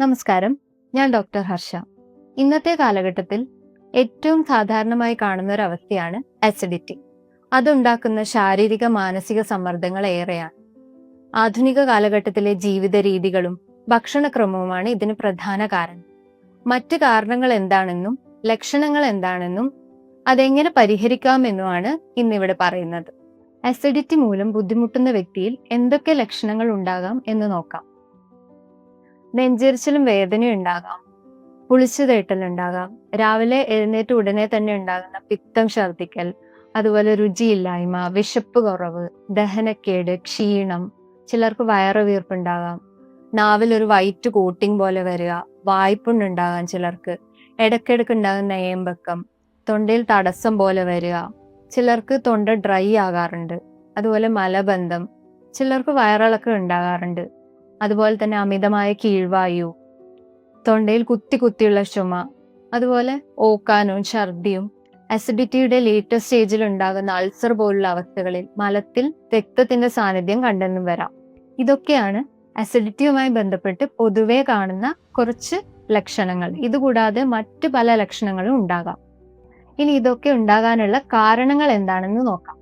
നമസ്കാരം. ഞാൻ ഡോക്ടർ ഹർഷ. ഇന്നത്തെ കാലഘട്ടത്തിൽ ഏറ്റവും സാധാരണമായി കാണുന്ന ഒരു അവസ്ഥയാണ് അസിഡിറ്റി അതുണ്ടാക്കുന്ന ശാരീരിക മാനസിക സമ്മർദ്ദങ്ങൾ ഏറെയാണ്. ആധുനിക കാലഘട്ടത്തിലെ ജീവിത രീതികളും ഭക്ഷണക്രമവുമാണ് ഇതിന് പ്രധാന കാരണം. മറ്റ് കാരണങ്ങൾ എന്താണെന്നും ലക്ഷണങ്ങൾ എന്താണെന്നും അതെങ്ങനെ പരിഹരിക്കാമെന്നുമാണ് ഇന്നിവിടെ പറയുന്നത്. അസിഡിറ്റി മൂലം ബുദ്ധിമുട്ടുന്ന വ്യക്തിയിൽ എന്തൊക്കെ ലക്ഷണങ്ങൾ ഉണ്ടാകാം എന്ന് നോക്കാം. നെഞ്ചെരിച്ചിലും വേദനയും ഉണ്ടാകാം. പുളിച്ചു തേട്ടലുണ്ടാകാം രാവിലെ എഴുന്നേറ്റ് ഉടനെ തന്നെ ഉണ്ടാകുന്ന പിത്തം ഛർദ്ദിക്കൽ അതുപോലെ രുചിയില്ലായ്മ വിശപ്പ് കുറവ് ദഹനക്കേട് ക്ഷീണം ചിലർക്ക് വയറ് വീർപ്പുണ്ടാകാം നാവിൽ ഒരു വൈറ്റ് കോട്ടിംഗ് പോലെ വരിക വായ്പുണ്ടുണ്ടാകാം ചിലർക്ക്. ഇടയ്ക്കിടയ്ക്ക് ഉണ്ടാകുന്ന ഏമ്പക്കം തൊണ്ടയിൽ തടസ്സം പോലെ വരിക ചിലർക്ക് തൊണ്ട ഡ്രൈ ആകാറുണ്ട് അതുപോലെ മലബന്ധം ചിലർക്ക് വയറിളക്കം ഉണ്ടാകാറുണ്ട്. അതുപോലെ തന്നെ അമിതമായ കീഴ്വായു തൊണ്ടയിൽ കുത്തി കുത്തിയുള്ള ചുമ അതുപോലെ ഓക്കാനും ഛർദിയും അസിഡിറ്റിയുടെ ലേറ്റസ്റ്റ് സ്റ്റേജിൽ ഉണ്ടാകുന്ന അൾസർ പോലുള്ള അവസ്ഥകളിൽ മലത്തിൽ രക്തത്തിന്റെ സാന്നിധ്യം കണ്ടെന്നും വരാം. ഇതൊക്കെയാണ് അസിഡിറ്റിയുമായി ബന്ധപ്പെട്ട് പൊതുവെ കാണുന്ന കുറച്ച് ലക്ഷണങ്ങൾ. ഇതുകൂടാതെ മറ്റു പല ലക്ഷണങ്ങളും ഉണ്ടാകാം. ഇനി ഇതൊക്കെ ഉണ്ടാകാനുള്ള കാരണങ്ങൾ എന്താണെന്ന് നോക്കാം.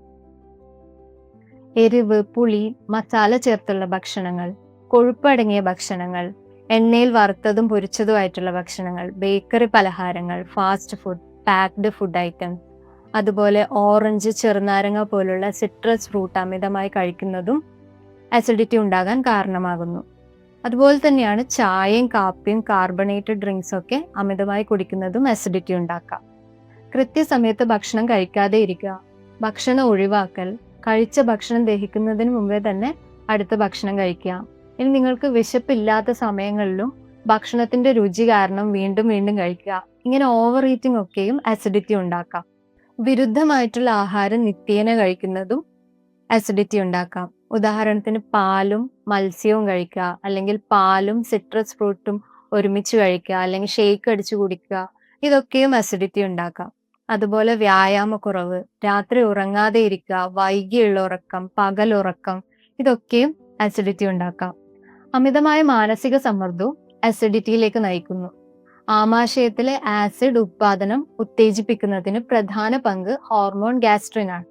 എരിവ് പുളി മസാല ചേർത്തുള്ള ഭക്ഷണങ്ങൾ കൊഴുപ്പടങ്ങിയ ഭക്ഷണങ്ങൾ എണ്ണയിൽ വറുത്തതും പൊരിച്ചതുമായിട്ടുള്ള ഭക്ഷണങ്ങൾ ബേക്കറി പലഹാരങ്ങൾ fast food packed food items അതുപോലെ ഓറഞ്ച് ചെറുനാരങ്ങ പോലുള്ള സിട്രസ് ഫ്രൂട്ട് അമിതമായി കഴിക്കുന്നതും അസിഡിറ്റി ഉണ്ടാകാൻ കാരണമാകുന്നു. അതുപോലെ തന്നെയാണ് ചായയും കാപ്പിയും കാർബണേറ്റഡ് ഡ്രിങ്ക്സ് ഒക്കെ അമിതമായി കുടിക്കുന്നതും അസിഡിറ്റി ഉണ്ടാക്കാം. കൃത്യസമയത്ത് ഭക്ഷണം കഴിക്കാതെ ഇരിക്കുക ഭക്ഷണം ഒഴിവാക്കൽ കഴിച്ച ഭക്ഷണം ദഹിക്കുന്നതിന് മുമ്പേ തന്നെ അടുത്ത ഭക്ഷണം കഴിക്കുക ഇനി നിങ്ങൾക്ക് വിശപ്പില്ലാത്ത സമയങ്ങളിലും ഭക്ഷണത്തിന്റെ രുചി കാരണം വീണ്ടും വീണ്ടും കഴിക്കുക. ഇങ്ങനെ ഓവർ ഈറ്റിംഗ് ഒക്കെയും അസിഡിറ്റി ഉണ്ടാക്കാം. വിരുദ്ധമായിട്ടുള്ള ആഹാരം നിത്യേന കഴിക്കുന്നതും അസിഡിറ്റി ഉണ്ടാക്കാം. ഉദാഹരണത്തിന് പാലും മത്സ്യവും കഴിക്കുക. അല്ലെങ്കിൽ പാലും സിട്രസ് ഫ്രൂട്ടും ഒരുമിച്ച് കഴിക്കുക. അല്ലെങ്കിൽ ഷേക്ക് അടിച്ചു കുടിക്കുക. ഇതൊക്കെയും അസിഡിറ്റി ഉണ്ടാക്കാം. അതുപോലെ വ്യായാമക്കുറവ് രാത്രി ഉറങ്ങാതെ ഇരിക്കുക വൈകിയുള്ള ഉറക്കം പകലുറക്കം ഇതൊക്കെയും അസിഡിറ്റി ഉണ്ടാക്കാം. അമിതമായ മാനസിക സമ്മർദ്ദവും അസിഡിറ്റിയിലേക്ക് നയിക്കുന്നു. ആമാശയത്തിലെ ആസിഡ് ഉത്പാദനം ഉത്തേജിപ്പിക്കുന്നതിന് പ്രധാന പങ്ക് ഹോർമോൺ ഗാസ്ട്രിൻ ആണ്.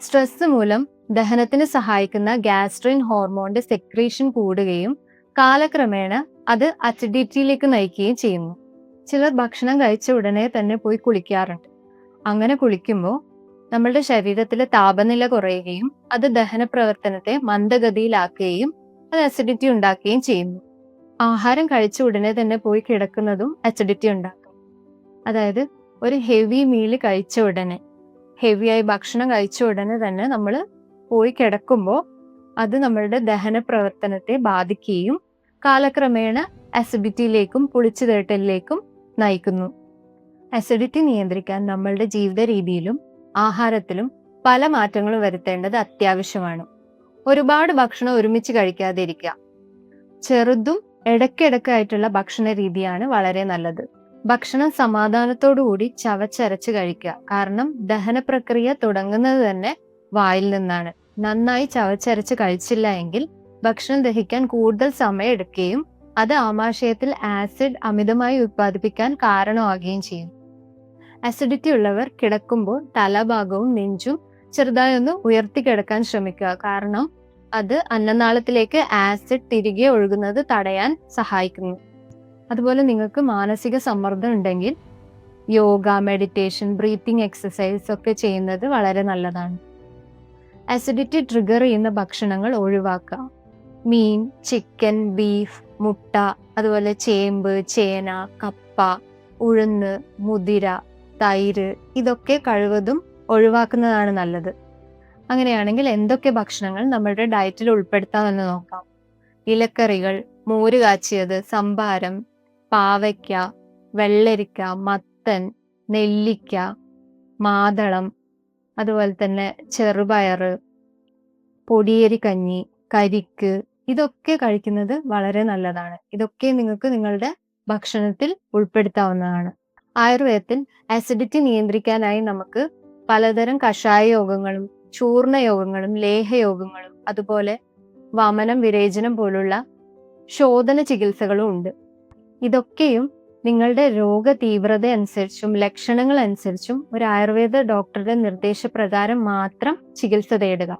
സ്ട്രെസ് മൂലം ദഹനത്തിന് സഹായിക്കുന്ന ഗാസ്ട്രിൻ ഹോർമോണിന്റെ സെക്രീഷൻ കൂടുകയും കാലക്രമേണ അത് അസിഡിറ്റിയിലേക്ക് നയിക്കുകയും ചെയ്യുന്നു. ചിലർ ഭക്ഷണം കഴിച്ച ഉടനെ തന്നെ പോയി കുളിക്കാറുണ്ട്. അങ്ങനെ കുളിക്കുമ്പോൾ നമ്മളുടെ ശരീരത്തിലെ താപനില കുറയുകയും അത് ദഹന പ്രവർത്തനത്തെ മന്ദഗതിയിലാക്കുകയും അത് അസിഡിറ്റി ഉണ്ടാക്കുകയും ചെയ്യുന്നു. ആഹാരം കഴിച്ച ഉടനെ തന്നെ പോയി കിടക്കുന്നതും അസിഡിറ്റി ഉണ്ടാക്കും. അതായത് ഒരു ഹെവി മീൽ കഴിച്ച ഉടനെ ഹെവിയായി ഭക്ഷണം കഴിച്ച ഉടനെ തന്നെ നമ്മൾ പോയി കിടക്കുമ്പോൾ അത് നമ്മളുടെ ദഹന പ്രവർത്തനത്തെ ബാധിക്കുകയും കാലക്രമേണ അസിഡിറ്റിയിലേക്കും പുളിച്ചു തേട്ടലിലേക്കും നയിക്കുന്നു. അസിഡിറ്റി നിയന്ത്രിക്കാൻ നമ്മളുടെ ജീവിത രീതിയിലും ആഹാരത്തിലും പല മാറ്റങ്ങളും വരുത്തേണ്ടത് അത്യാവശ്യമാണ്. ഒരുപാട് ഭക്ഷണം ഒരുമിച്ച് കഴിക്കാതിരിക്കുക. ചെറുതും ഇടയ്ക്കിടയ്ക്കായിട്ടുള്ള ഭക്ഷണ രീതിയാണ് വളരെ നല്ലത്. ഭക്ഷണം സമാധാനത്തോടുകൂടി ചവച്ചരച്ച് കഴിക്കുക. കാരണം ദഹന പ്രക്രിയ തുടങ്ങുന്നത് തന്നെ വായിൽ നിന്നാണ്. നന്നായി ചവച്ചരച്ച് കഴിച്ചില്ല എങ്കിൽ ഭക്ഷണം ദഹിക്കാൻ കൂടുതൽ സമയം എടുക്കുകയും അത് ആമാശയത്തിൽ ആസിഡ് അമിതമായി ഉത്പാദിപ്പിക്കാൻ കാരണമാകുകയും ചെയ്യും. അസിഡിറ്റി ഉള്ളവർ കിടക്കുമ്പോൾ തലഭാഗവും നെഞ്ചും ചെറുതായി ഒന്ന് ഉയർത്തി കിടക്കാൻ ശ്രമിക്കുക. കാരണം അത് അന്നനാളത്തിലേക്ക് ആസിഡ് തിരികെ ഒഴുകുന്നത് തടയാൻ സഹായിക്കുന്നു. അതുപോലെ നിങ്ങൾക്ക് മാനസിക സമ്മർദ്ദം ഉണ്ടെങ്കിൽ യോഗ മെഡിറ്റേഷൻ ബ്രീത്തിങ് എക്സസൈസ് ഒക്കെ ചെയ്യുന്നത് വളരെ നല്ലതാണ്. അസിഡിറ്റി ട്രിഗർ ചെയ്യുന്ന ഭക്ഷണങ്ങൾ ഒഴിവാക്കുക. മീൻ ചിക്കൻ ബീഫ് മുട്ട അതുപോലെ ചേമ്പ് ചേന കപ്പ ഉഴുന്ന് മുതിര തൈര് ഇതൊക്കെ കഴിവതും ഒഴിവാക്കുന്നതാണ് നല്ലത്. അങ്ങനെയാണെങ്കിൽ എന്തൊക്കെ ഭക്ഷണങ്ങൾ നമ്മുടെ ഡയറ്റിൽ ഉൾപ്പെടുത്താമെന്ന് നോക്കാം. ഇലക്കറികൾ മോര് കാച്ചിയത് സംഭാരം പാവയ്ക്ക വെള്ളരിക്ക മത്തൻ നെല്ലിക്ക മാതളം അതുപോലെ തന്നെ ചെറുപയർ പൊടിയേരി കഞ്ഞി കരിക്ക് ഇതൊക്കെ കഴിക്കുന്നത് വളരെ നല്ലതാണ്. ഇതൊക്കെ നിങ്ങൾക്ക് നിങ്ങളുടെ ഭക്ഷണത്തിൽ ഉൾപ്പെടുത്താവുന്നതാണ്. ആയുർവേദത്തിൽ അസിഡിറ്റി നിയന്ത്രിക്കാനായി നമുക്ക് പലതരം കഷായ യോഗങ്ങളും ചൂർണ യോഗങ്ങളും ലേഹയോഗങ്ങളും അതുപോലെ വമനം വിരേചനം പോലുള്ള ശോധന ചികിത്സകളും ഉണ്ട്. ഇതൊക്കെയും നിങ്ങളുടെ രോഗ തീവ്രത അനുസരിച്ചും ലക്ഷണങ്ങൾ അനുസരിച്ചും ഒരു ആയുർവേദ ഡോക്ടറുടെ നിർദ്ദേശപ്രകാരം മാത്രം ചികിത്സ തേടുക.